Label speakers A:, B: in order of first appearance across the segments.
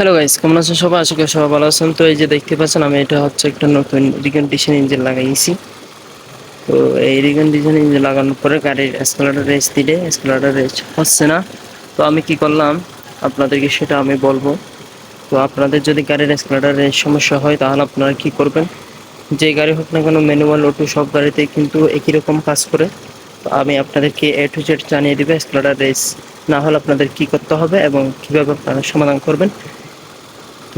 A: Hello guys কেমন আছেন সবাই? আশা করি সবাই ভালো আছেন। তো এই যে দেখতে পাচ্ছেন, আমি এটা হচ্ছে একটা নতুন রিকন্ডিশন ইঞ্জিন লাগাইছি। তো এই রিকন্ডিশন ইঞ্জিন লাগানোর পরে গাড়ির এসকেলেটার রেস দিলে এসকেলেটার রেস হচ্ছে না। তো আমি কি করলাম? আপনাদেরকে সেটা আমি বলব। তো আপনাদের যদি গাড়ির এসকেলেটার রেস সমস্যা হয়, তাহলে আপনারা কি করবেন? যে গাড়ি হোক না কেন ম্যানুয়াল অটো সব গাড়িতে কিন্তু একই রকম কাজ করে। তো আমি আপনাদেরকে এ টু জেড জানিয়ে দেবো এসকেলেটার রেস না হলে আপনাদের কি করতে হবে এবং কীভাবে আপনারা সমাধান করবেন?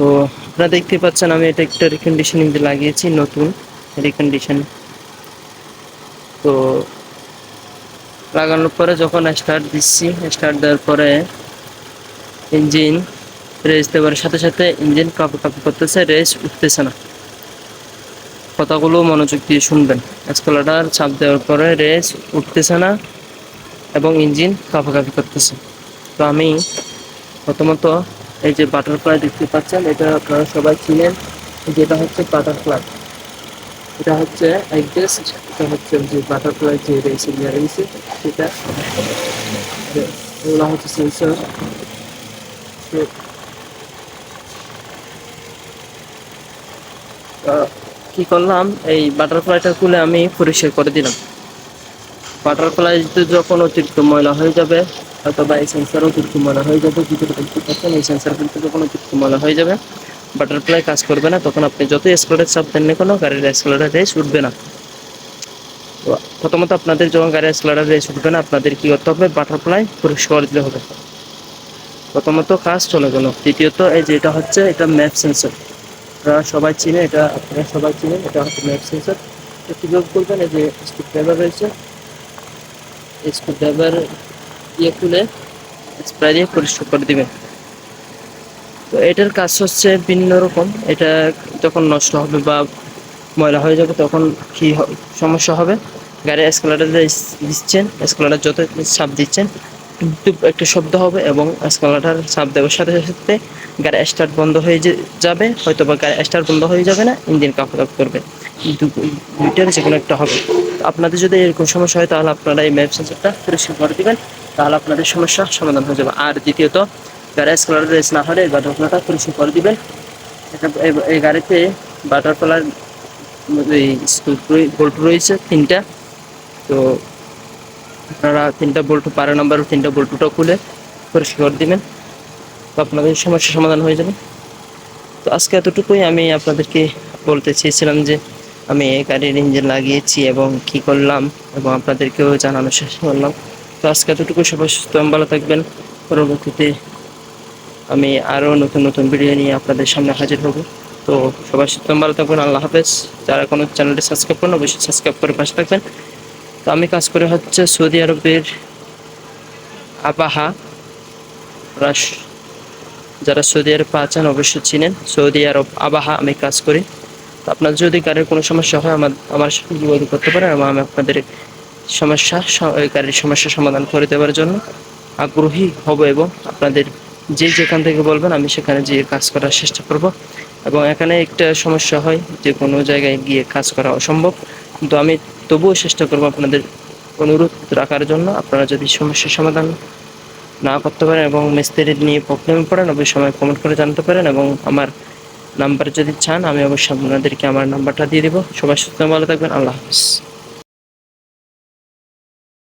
A: তো আপনারা দেখতে পাচ্ছেন আমি এটা একটা রিকন্ডিশনিং দিয়ে লাগিয়েছি, নতুন রিকন্ডিশন তো লাগানোর পরে যখন স্টার্ট দিচ্ছি স্টার্ট দেওয়ার পরে ইঞ্জিন রেস দেওয়ার সাথে সাথে ইঞ্জিন কাপু কাপু করতেছে রেস উঠতেছে না। কথাগুলো মনোযোগ দিয়ে শুনবেন। এসকেলেটার চাপ দেওয়ার পরে রেস উঠতেছে না এবং ইঞ্জিন কাঁপাকাঁপি করতেছে। তো আমি প্রথমত এই যে বাটারফ্লাই দেখতে পাচ্ছেন, এটা আপনারা সবাই চিনেন। যেটা হচ্ছে বাটারফ্লাই এটা হচ্ছে অ্যাডজাস্ট এটা হচ্ছে যে বাটারফ্লাই যে রেসিং রয়েছে, সেটা। এগুলো হচ্ছে সেন্সর কি করলাম? এই বাটারফ্লাইটা খুলে আমি পরিষ্কার করে দিলাম। বাটারফ্লাইতে যখন অতিরিক্ত ময়লা হয়ে যাবে, অথবা এই সেন্সার অতিরিক্ত ময়লা হয়ে যাবে, ভিতরে দেখতে পাচ্ছেন, এই সেন্সার কিন্তু যখন অতিরিক্ত ময়লা হয়ে যাবে বাটারফ্লাই কাজ করবে না, তখন আপনি যত এক্সপ্লোরের চাপ দেন না কোনো, গাড়ির এক্সপ্লোরের রেস উঠবে না। প্রথমত আপনাদের যখন গাড়ির এক্সপ্লোরের রেস উঠবে না, আপনাদের কি করতে হবে? বাটারফ্লাই পরিষ্কার করে দিতে হবে। প্রথমত কাজ চলে গেল। দ্বিতীয়ত, এই যে এটা হচ্ছে, এটা ম্যাপ সেন্সর আপনারা সবাই চিনে এটা আপনারা সবাই চিনেন, এটা হচ্ছে ম্যাপ সেন্সর কীভাবে করবেন? এই যে স্ক্রু ড্রাইভার রয়েছে স্ক্রু ড্রাইভার ইয়ে খুলে স্প্রে দিয়ে পরিষ্কার করে দিবেন তো এটার কাজ হচ্ছে ভিন্ন রকম। এটা যখন নষ্ট হবে বা ময়লা হয়ে যাবে তখন কি সমস্যা হবে? গাড়ি এসকেলেটার দিচ্ছেন এসকেলেটার যত চাপ দিচ্ছেন টুপ একটা শব্দ হবে এবং এসকেলেটার চাপ দেওয়ার সাথে সাথে গাড়ি স্টার্ট বন্ধ হয়ে যাবে। হয়তো বা গাড়ি স্টার্ট বন্ধ হয়ে যাবে না ইঞ্জিন কাপ করবে। দুইটার যে কোনো একটা হবে। আপনাদের যদি এরকম সমস্যা হয়, তাহলে আপনারা এই ম্যাপ সেন্সারটা পরিষ্কার করে দিবেন। তাহলে আপনাদের সমস্যা সমাধান হয়ে যাবে। আর দ্বিতীয়ত গাড়ি এসকেলেটার রেস না হলে এই বাটারফ্লাইটা পরিষ্কার করে দিবেন। এই- গাড়িতে বাটারফ্লাই এই বোল্ট রয়েছে তিনটা। তো আপনারা তিনটা বোল্ট বারো নম্বর তিনটা বোল্টটা খুলে পরিষ্কার করে দিবেন। তো আপনাদের সমস্যার সমাধান হয়ে যাবে। তো আজকে এতটুকুই আমি আপনাদেরকে বলতে চেয়েছিলাম যে আমি এই গাড়ির ইঞ্জিন লাগিয়েছি এবং কি করলাম এবং আপনাদেরকেও জানানো শেষ করলাম। তো আজকে এতটুকু, সবাই সুস্থ ভালো থাকবেন। পরবর্তীতে আমি আরও নতুন নতুন ভিডিও নিয়ে আপনাদের সামনে হাজির হব। তো সবাই সুস্থ ভালো থাকবেন, আল্লাহ হাফেজ। যারা কোনো চ্যানেলটি সাবস্ক্রাইব করেন অবশ্যই সাবস্ক্রাইব করে পাশে থাকবেন। তো আমি কাজ করে হচ্ছে সৌদি আরবের আবাহা যারা সৌদি আরব আছেন অবশ্যই চিনেন। সৌদি আরব আবাহা আমি কাজ করি। আপনার যদি গাড়ির কোনো সমস্যা হয়, আমার আমার সাথে যোগাযোগ করতে পারেন এবং আমি আপনাদের সমস্যা গাড়ির সমস্যা সমাধান করে দেওয়ার জন্য আগ্রহী হব এবং আপনাদের যে যেখান থেকে বলবেন, আমি সেখানে গিয়ে কাজ করার চেষ্টা করব। এবং এখানে একটা সমস্যা হয়, যে কোনো জায়গায় গিয়ে কাজ করা অসম্ভব। কিন্তু আমি তবুও চেষ্টা করব আপনাদের অনুরোধ রাখার জন্য। আপনারা যদি সমস্যার সমাধান না করতে পারেন এবং মিস্ত্রি নিয়ে প্রবলেমে পড়েন, অবশ্যই সময় কমেন্ট করে জানতে পারেন এবং আমার নাম্বার যদি চান, আমি অবশ্যই আপনাদেরকে আমার নাম্বারটা দিয়ে দেবো। সবাই সুস্থ, ভালো থাকবেন। আল্লাহ হাফিজ।